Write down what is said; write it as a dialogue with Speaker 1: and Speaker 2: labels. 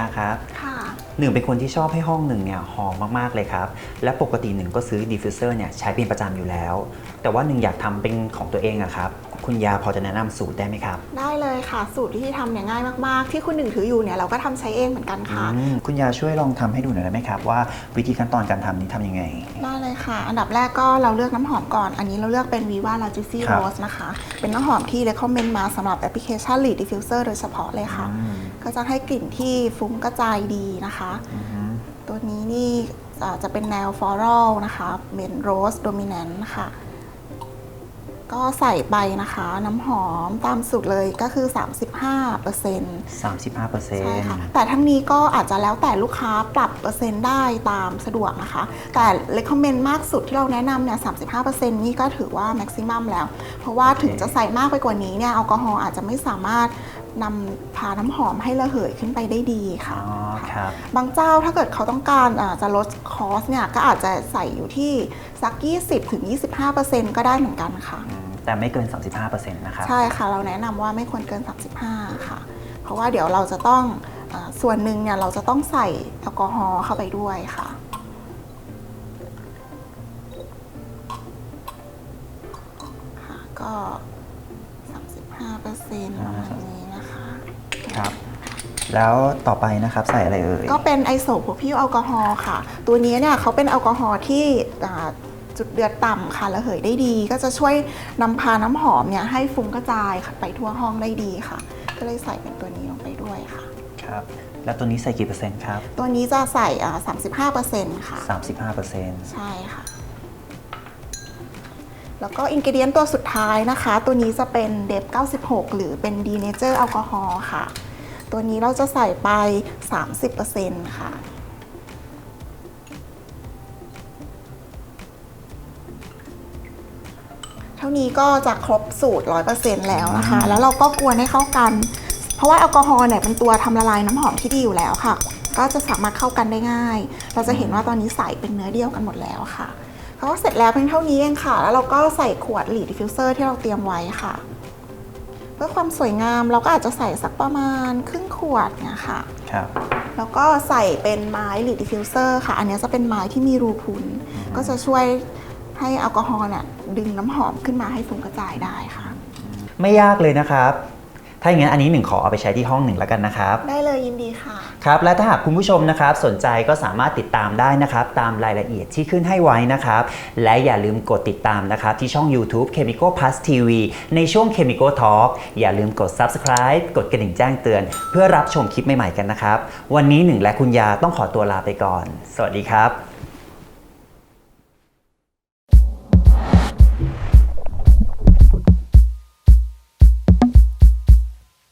Speaker 1: าครับหนึ่งเป็นคนที่ชอบให้ห้องหนึ่งเนี่ยหอมมากๆเลยครับ และปกติหนึ่งก็ซื้อดิฟฟิวเซอร์เนี่ยใช้เป็นประจำอยู่แล้ว แต่ว่าหนึ่งอยากทำเป็นของตัวเองอะครับ คุณยาพอจะแนะนำสูตรได้ไหมครับ
Speaker 2: ได้เลยค่ะสูตรที่ทำเนี่ยง่ายมากๆ ที่คุณหนึ่งถืออยู่เนี่ยเราก็ทำใช้เองเหมือนกันค่ะ
Speaker 1: อืมคุณยาช่วยลองทำให้ดูหน่อยได้ไหมครับ ว่าวิธีขั้นตอนการทำนี้ทำยังไง
Speaker 2: ได้เลยค่ะ อันดับแรกก็เราเลือกน้ำหอมก่อน อันนี้เราเลือกเป็น Viva La Juicy
Speaker 1: ครับ
Speaker 2: Rose นะคะ เป็นน้ำหอมที่ recommend มาสำหรับแอปพลิเคชัน Lead Diffuser โดยเฉพาะเลยค่ะ
Speaker 1: อืม
Speaker 2: ก็จะให้กลิ่นที่ฟุ้งกระจายดีนะคะ
Speaker 1: อือฮึ
Speaker 2: ตัวนี้นี่เอ่อจะเป็นแนว floral นะคะเป็น rose dominant ค่ะ ก็ใส่ไปนะคะ น้ำหอมตามสูตรเลยก็คือ 35%เปอร์เซ็นต์
Speaker 1: 35เปอร์เซ็น
Speaker 2: ใช่
Speaker 1: ต์
Speaker 2: ค่ะ แต่ทั้งนี้ก็อาจจะแล้วแต่ลูกค้าปรับเปอร์เซ็นต์ได้ตามสะดวกนะคะ แต่ recommend มากสุดที่เราแนะนำเนี่ย 35%นี่ก็ถือว่า maximum แล้ว เพราะว่าถึงจะใส่มากไปกว่านี้เนี่ยแอลกอฮอล์อาจจะไม่สามารถนำพาน้ำหอมให้ระเหยขึ้นไปได้ดีค่ะ
Speaker 1: อ๋อครับ
Speaker 2: บางเจ้าถ้าเกิดเขาต้องการอาจะลดคอสเนี่ย ก็อาจจะใส่อยู่ที่สัก 20-25%ก็ได้เหมือนกันค่ะ
Speaker 1: อืม แต่ไม่เกิน 35%นะครับ
Speaker 2: ใช่ค่ะ เราแนะนำว่าไม่ควรเกิน 35 ค่ะ เพราะว่าเดี๋ยวเราจะต้องอาส่วนหนึ่งเนี่ยเราจะต้องใส่แอลกอฮอล์เข้าไปด้วยค่ะ ค่ะ ก็ 35เปอร์เซ็นต์ประมาณนี้นะคะ
Speaker 1: ครับแล้วต่อไปนะครับใส่อะไรเอ่ย
Speaker 2: ก็เป็นไอโซโพพิลแอลกอฮอล์ค่ะ ตัวนี้เนี่ยเขาเป็นแอลกอฮอล์ที่อ่า จุดเดือดต่ำค่ะระเหยได้ดี ก็จะช่วยนำพาน้ำหอมเนี่ยให้ฟุ้งกระจายไปทั่วห้องได้ดีค่ะ ก็เลยใส่เป็นตัวนี้ลงไปด้วยค่ะ
Speaker 1: ครับ แล้วตัวนี้ใส่กี่เปอร์เซ็นต์ครับ
Speaker 2: ตัวนี้จะใส่อ่า35%ค่ะ
Speaker 1: 35เปอร์เซ็นต์
Speaker 2: ใช่ค่ะ แล้วก็อินกิเดียนตัวสุดท้ายนะคะ ตัวนี้จะเป็นเดฟ96 หรือเป็นดีเนเจอร์แอลกอฮอล์ค่ะ ตัวนี้เราจะใส่ไป 30%ค่ะ เท่านี้ก็จะครบสูตร 100%แล้วนะคะ แล้วเราก็กวนให้เข้ากัน เพราะว่าแอลกอฮอล์เนี่ยเป็นตัวทำละลายน้ำหอมที่ดีอยู่แล้วค่ะ ก็จะสามารถเข้ากันได้ง่าย เราจะเห็นว่าตอนนี้ใส่เป็นเนื้อเดียวกันหมดแล้วค่ะเขาก็เสร็จแล้วเพียงเท่านี้เองค่ะ แล้วเราก็ใส่ขวดหลีดดิฟฟิวเซอร์ที่เราเตรียมไว้ค่ะ เพื่อความสวยงามเราก็อาจจะใส่สักประมาณครึ่งขวดเนี่ยค่ะ
Speaker 1: ครับ
Speaker 2: แล้วก็ใส่เป็นไม้หรือดิฟฟิวเซอร์ค่ะ อันนี้จะเป็นไม้ที่มีรูพุนก็จะช่วย ให้แอลกอฮอล์เนี่ยดึงน้ำหอมขึ้นมาให้ฟุ้งกระจายได้ค่ะ
Speaker 1: ไม่ยากเลยนะครับ ถ้าอย่างนั้นอันนี้หนึ่งขอเอาไปใช้ที่ห้องหนึ่งแล้วกันนะครับ
Speaker 2: ได้เลยยินดีค่ะ
Speaker 1: ครับ และถ้าหากคุณผู้ชมนะครับ สนใจก็สามารถติดตามได้นะครับ ตามรายละเอียดที่ขึ้นให้ไว้นะครับ และอย่าลืมกดติดตามนะครับ ที่ช่อง YouTube Chemical Plus TV ในช่วง Chemical Talk อย่าลืมกด Subscribe กดกระดิ่งแจ้งเตือน เพื่อรับชมคลิปใหม่ๆกันนะครับ วันนี้หนึ่งและคุณยาต้องขอตัวลาไปก่อน สวัสดีครับ